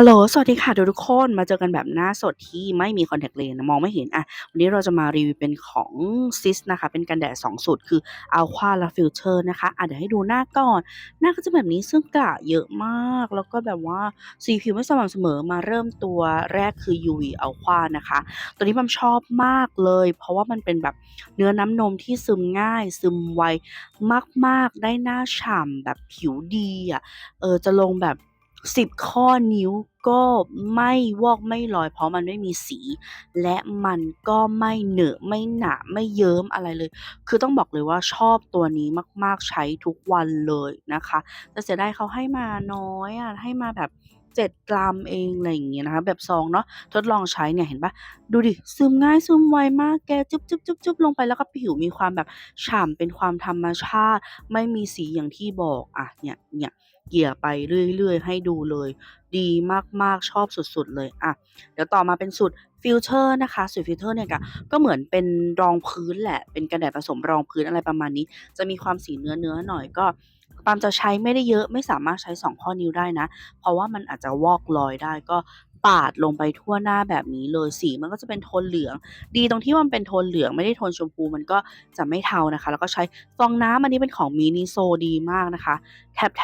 ฮัลโหล สวัสดีค่ะทุกๆคน มาเจอกันแบบหน้าสดที่ไม่มีคอนแทคเลนส์มองไม่เห็นอะ วันนี้เราจะมารีวิวเป็นของ Sis นะคะ เป็นกันแดด2สูตร คือ Aqua และ Filter นะคะอะเดี๋ยวให้ดูหน้าก่อน หน้าก็จะแบบนี้ซึ่งกระเยอะมาก แล้วก็แบบว่าสีผิวไม่สม่ำเสมอ มาเริ่มตัวแรกคือ UV Aqua นะคะ ตัวนี้ผมชอบมากเลย เพราะว่ามันเป็นแบบเนื้อน้ำนมที่ซึมง่าย ซึมไวมาก ๆ ได้หน้าฉ่ำแบบผิวดีอะ เออ จะลงแบบ 10ข้อนิ้วก็ไม่วอกไม่ลอยเพราะมันไม่มีสี และมันก็ไม่เหนอะไม่หนะไม่เยิ้มอะไรเลย คือต้องบอกเลยว่าชอบตัวนี้มาก ๆใช้ทุกวันเลยนะคะแต่เสียดายเขาให้มาน้อยอะให้มาแบบ7กรัมเองอะไรอย่างเงี้ยนะคะแบบซองเนาะทดลองใช้เนี่ยเห็นปล่าดูดิซึมง่ายซึมไวมากแกจึ๊บๆๆๆลงไปแล้วก็ผิวมีความแบบฉ่ำเป็นความธรรมชาติ ไม่มีสีอย่างที่บอกอะเนี่ยเนี่ย เกี่ยไปเรื่อยๆ ให้ดูเลย ดีมากๆชอบสุดๆเลยอะเดี๋ยวต่อมาเป็นสูตร Filter นะคะสูตร Filter เนี่ยก็ก็เหมือนเป็นรองพื้นแหละ เป็นกระแดดผสมรองพื้นอะไรประมาณนี้ จะมีความสีเนื้อๆหน่อยก็ปามจะใช้ไม่ได้เยอะไม่สามารถใช้ 2 ข้อนิ้วได้นะ เพราะว่ามันอาจจะวอกลอยได้ก็ ปาดลงไปทั่วหน้าแบบนี้เลยสีมันก็จะเป็นโทนเหลือง ดีตรงที่มันเป็นโทนเหลืองไม่ได้โทนชมพูมันก็จะไม่เทานะคะ แล้วก็ใช้ฟองน้ำอันนี้เป็นของ MINISO ดีมากนะคะแถ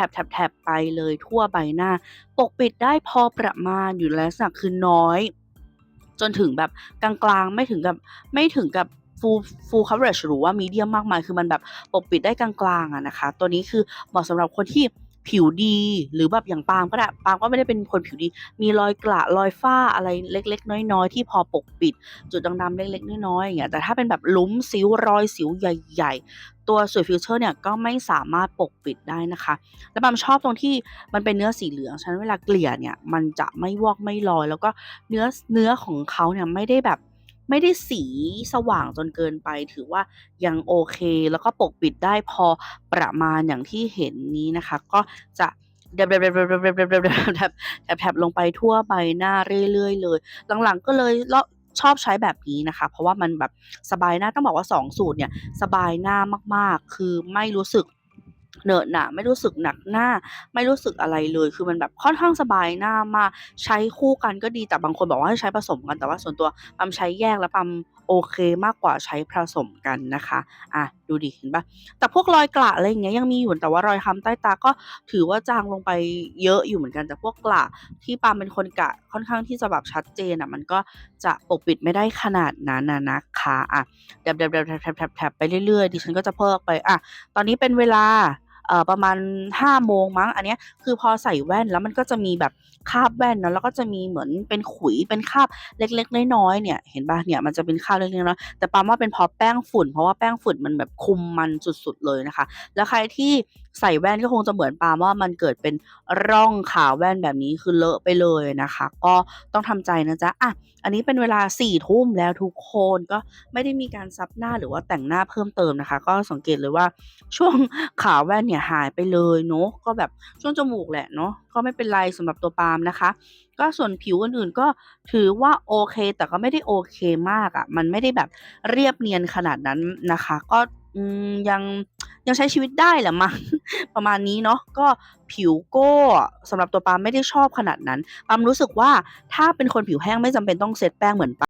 บๆๆๆไปเลยทั่วใบหน้า ปกปิดได้พอประมาณอยู่แลักษณะคือน้อย จนถึงแบบกลางๆไม่ถึงกับไม่ถึงกับ full full coverage หรือว่า medium มากมาย คือมันแบบปกปิดได้กลางๆอะนะคะ ตัวนี้คือเหมาะสำหรับคนที่ ผิวดี หรือแบบอย่างปามก็ได้ปามก็ไม่ได้เป็นคนผิวดี มีรอยกระรอยฝ้าอะไรเล็ก ๆ น้อยๆที่พอปกปิด จุดดำๆเล็ก ๆ น้อยๆอย่างเงี้ยแต่ถ้าเป็นแบบลุ้มสิวรอยสิวใหญ่ ๆ ตัวสูตร Filter เนี่ยก็ไม่สามารถปกปิดได้นะคะ แล้วปามชอบตรงที่มันเป็นเนื้อสีเหลืองฉะนั้นเวลาเกลี่ยเนี่ยมันจะไม่วอกไม่ลอย แล้วก็เนื้อเนื้อของเขาเนี่ยไม่ได้แบบ ไม่ได้สีสว่างจนเกินไป ถือว่ายังโอเค แล้วก็ปกปิดได้พอประมาณอย่างที่เห็นนี้นะคะ ก็จะแถบๆๆๆๆๆๆๆลงไปทั่วใบหน้าเรื่อยๆเลย หลังๆก็เลยเลาะชอบใช้แบบนี้นะคะ เพราะว่ามันแบบสบายหน้าต้องบอกว่า 2 สูตรเนี่ย สบายหน้ามากๆ คือไม่รู้สึก เหนอะหนะไม่รู้สึกหนักหน้า ไม่รู้สึกอะไรเลย คือมันแบบค่อนข้างสบายหน้ามากใช้คู่กันก็ดีแต่บางคนบอกว่าให้ใช้ผสมกันแต่ว่าส่วนตัวปามใช้แยกแล้วปามโอเคมากกว่าใช้ผสมกันนะคะอะดูดิเห็นปล่าแต่พวกรอยกระอะไรอย่างเงี้ยยังมีอยู่แต่ว่ารอยคำใต้ตาก็ถือว่าจางลงไปเยอะอยู่เหมือนกันแต่พวกกระที่ปามเป็นคนกะค่อนข้างที่จะแบบชัดเจนอะมันก็จะปกปิดไม่ได้ขนาดนั้นอะนะคะอะแดบๆๆๆๆๆไปเรื่อยๆดิฉันก็จะเพิกไปอะตอนนี้เป็นเวลา ประมาณ5โมงมั้ง อันเนี้ยคือพอใส่แว่นแล้วมันก็จะมีแบบคราบแว่นเนาะแล้วก็จะมีเหมือนเป็นขุยเป็นคราบเล็ก ๆ น้อยๆเนี่ยเห็นปล่าเนี่ยมันจะเป็นคราบเล็กๆน้อยแต่ปามว่าเป็นเพราะแป้งฝุ่น เพราะว่าแป้งฝุ่นมันแบบคุมมันสุดๆเลยนะคะ แล้วใครที่ ใส่แว่นก็คงจะเหมือนปาว่ามันเกิดเป็นร่องขาแว่นแบบนี้คือเลอะไปเลยนะคะ ก็ต้องทำใจนะจ๊ะอะอันนี้เป็นเวลา4ทุ่มแล้วทุกคนก็ไม่ได้มีการซับหน้าหรือว่าแต่งหน้าเพิ่มเติมนะคะ ก็สังเกตเลยว่าช่วงขาแว่นเนี่ยหายไปเลยเนาะก็แบบช่วงจมูกแหละเนาะก็ไม่เป็นไรสำหรับตัวปาล์มนะคะ ก็ส่วนผิวอื่นๆก็ถือว่าโอเค แต่ก็ไม่ได้โอเคมากอะมันไม่ได้แบบเรียบเนียนขนาดนั้นนะคะ ก็ อืมยังยังใช้ชีวิตได้แหละมั้ง ประมาณนี้เนาะก็ผิวก็สำหรับตัวปามไม่ได้ชอบขนาดนั้นปามรู้สึกว่าถ้าเป็นคนผิวแห้งไม่จำเป็นต้องเซตแป้งเหมือนปา